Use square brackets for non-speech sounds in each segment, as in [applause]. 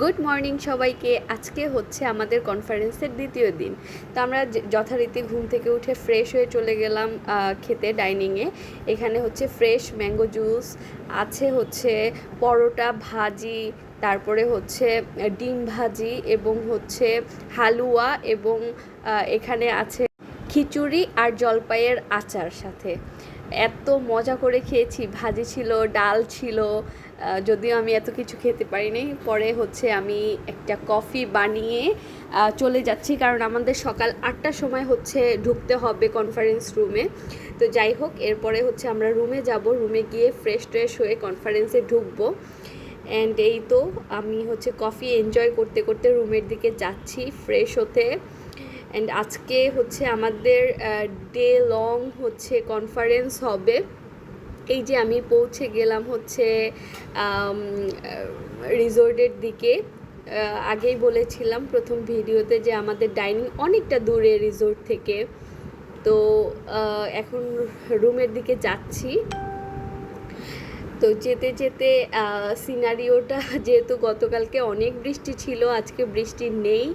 Good morning সবাইকে। আজকে হচ্ছে আমাদের কনফারেন্সের দ্বিতীয় দিন। তো আমরা যথারীতি ঘুম থেকে উঠে ফ্রেশ হয়ে চলে গেলাম খেতে ডাইনিংয়ে এখানে হচ্ছে ফ্রেশ ম্যাঙ্গো জুস আছে হচ্ছে পরোটা, ভাজি, তারপরে হচ্ছে ডিম ভাজি এবং হচ্ছে হালুয়া এবং এখানে আছে খিচুড়ি আর জলপাইয়ের আচার সাথে। এত মজা করে খেয়েছি। ভাজি ছিল, ডাল ছিল যদিও আমি এত কিছু খেতে পারিনি। পরে হচ্ছে আমি একটা কফি বানিয়ে চলে যাচ্ছি। কারণ আমাদের সকাল আটটার সময় হচ্ছে ঢুকতে হবে কনফারেন্স রুমে তো যাই হোক, এরপরে হচ্ছে আমরা রুমে যাব। রুমে গিয়ে ফ্রেশ ট্রেশ হয়ে কনফারেন্সে ঢুকবো। অ্যান্ড এই তো আমি হচ্ছে কফি এনজয় করতে করতে রুমের দিকে যাচ্ছি। ফ্রেশ হতে অ্যান্ড আজকে হচ্ছে আমাদের ডে লং হচ্ছে কনফারেন্স হবে। এই যে আমি পৌঁছে গেলাম হচ্ছে রিসোর্টের দিকে। আগেই বলেছিলাম প্রথম ভিডিওতে যে আমাদের ডাইনিং অনেকটা দূরে রিসোর্ট থেকে। তো এখন রুমের দিকে যাচ্ছি। তো যেতে যেতে সিনারিওটা [laughs] যেহেতু গতকালকে অনেক বৃষ্টি ছিল, আজকে বৃষ্টি নেই।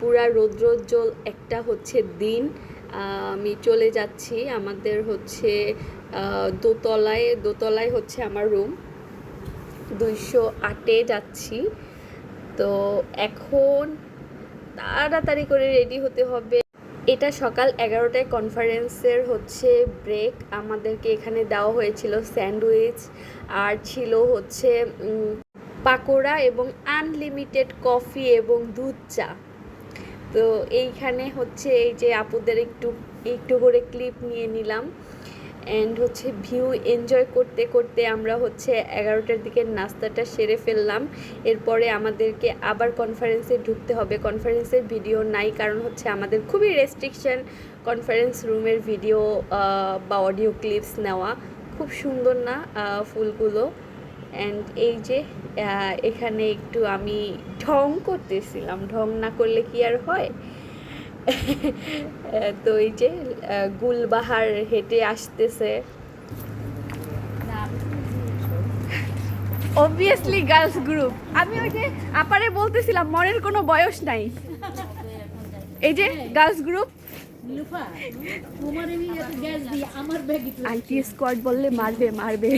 পুরা রৌদ্রোজ্জ্বল একটা হচ্ছে দিন। আমি চলে যাচ্ছি আমাদের হচ্ছে দোতলায় দোতলায় হচ্ছে আমার রুম দুইশো আটে যাচ্ছি। তো এখন তাড়াতাড়ি করে রেডি হতে হবে। এটা সকাল এগারোটায় কনফারেন্সের হচ্ছে ব্রেক আমাদেরকে এখানে দেওয়া হয়েছিল স্যান্ডউইচ আর ছিল হচ্ছে পাকোড়া এবং আনলিমিটেড কফি এবং দুধ চা। তো এইখানে হচ্ছে এই যে আপুদের একটু একটু করে ক্লিপ নিয়ে নিলাম। অ্যান্ড হচ্ছে ভিউ এনজয় করতে করতে আমরা হচ্ছে এগারোটার দিকে নাস্তাটা সেরে ফেললাম। এরপরে আমাদেরকে আবার কনফারেন্সে ঢুকতে হবে। কনফারেন্সের ভিডিও নাই কারণ হচ্ছে আমাদের খুবই রেস্ট্রিকশন কনফারেন্স রুমের ভিডিও বা অডিও ক্লিপস নেওয়া। খুব সুন্দর না ফুলগুলো? অ্যান্ড এই যে এখানে একটু আমি ঢং করতেছিলাম। ঢং না করলে কি আর হয়? তো এই যে গুলবাহার হেঁটে আসতেছে। অবভিয়াসলি গার্লস গ্রুপ আমি ওই যে আপারে বলতেছিলাম মনের কোনো বয়স নাই। এই যে গার্লস গ্রুপ নীলুফা, তোমার আমি এত গ্যাস দিই আমার ব্যাগে আইটি স্কোয়াড বললে মারবে মারবে।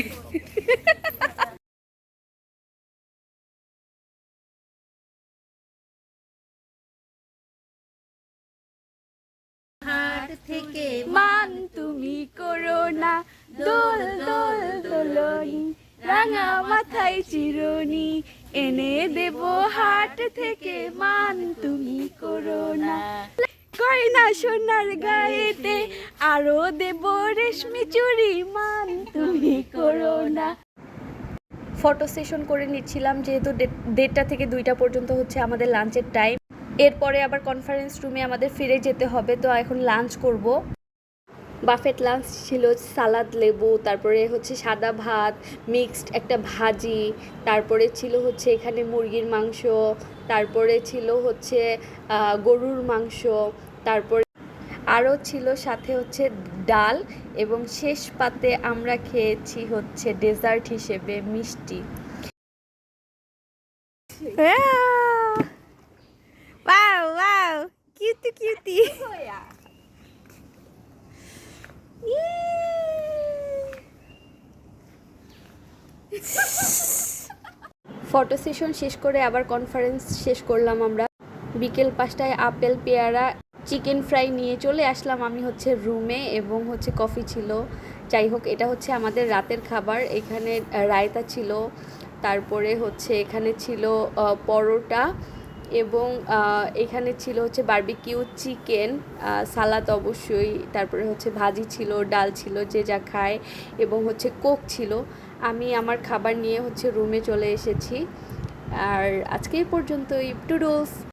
থেকে মান তুমি করো না। দোল দোল দোলনি রাঙা মাথায় চিরনি এনে দেব হাট থেকে। মান তুমি করো না। গয়না সোনার গায়েতে আরও দেব রেশমি চুড়ি মান তুমি করো না। ফটো সেশন করে নিচ্ছিলাম যেহেতু দেড়টা থেকে দুইটা পর্যন্ত হচ্ছে আমাদের লাঞ্চের টাইম এরপরে আবার কনফারেন্স রুমে আমাদের ফিরে যেতে হবে, তো এখন লাঞ্চ করব। বাফেট লাঞ্চ ছিল সালাদ লেবু, তারপরে হচ্ছে সাদা ভাত মিক্সড একটা ভাজি, তারপরে ছিল হচ্ছে এখানে মুরগির মাংস, তারপরে ছিল হচ্ছে গরুর মাংস, তারপরে আরও ছিল সাথে হচ্ছে ডাল এবং শেষ পাতে আমরা খেয়েছি হচ্ছে ডেজার্ট হিসেবে মিষ্টি। Wow cutie cutie photo session শেষ করে আবার কনফারেন্স শেষ করলাম আমরা। বিকেল পাঁচটায় আপেল, পেয়ারা চিকেন ফ্রাই নিয়ে চলে আসলাম আমি হচ্ছে রুমে এবং হচ্ছে কফি ছিল। যাই হোক, এটা হচ্ছে আমাদের রাতের খাবার। এখানে রায়তা ছিল, তারপরে হচ্ছে এখানে ছিল পরোটা এবং এখানে ছিল হচ্ছে বার্বিকিউ চিকেন সালাদ অবশ্যই, তারপরে হচ্ছে ভাজি ছিল, ডাল ছিল, যে যা খায়, এবং হচ্ছে কোক ছিল। আমি আমার খাবার নিয়ে হচ্ছে রুমে চলে এসেছি। আর আজকে এই পর্যন্তই টুডলস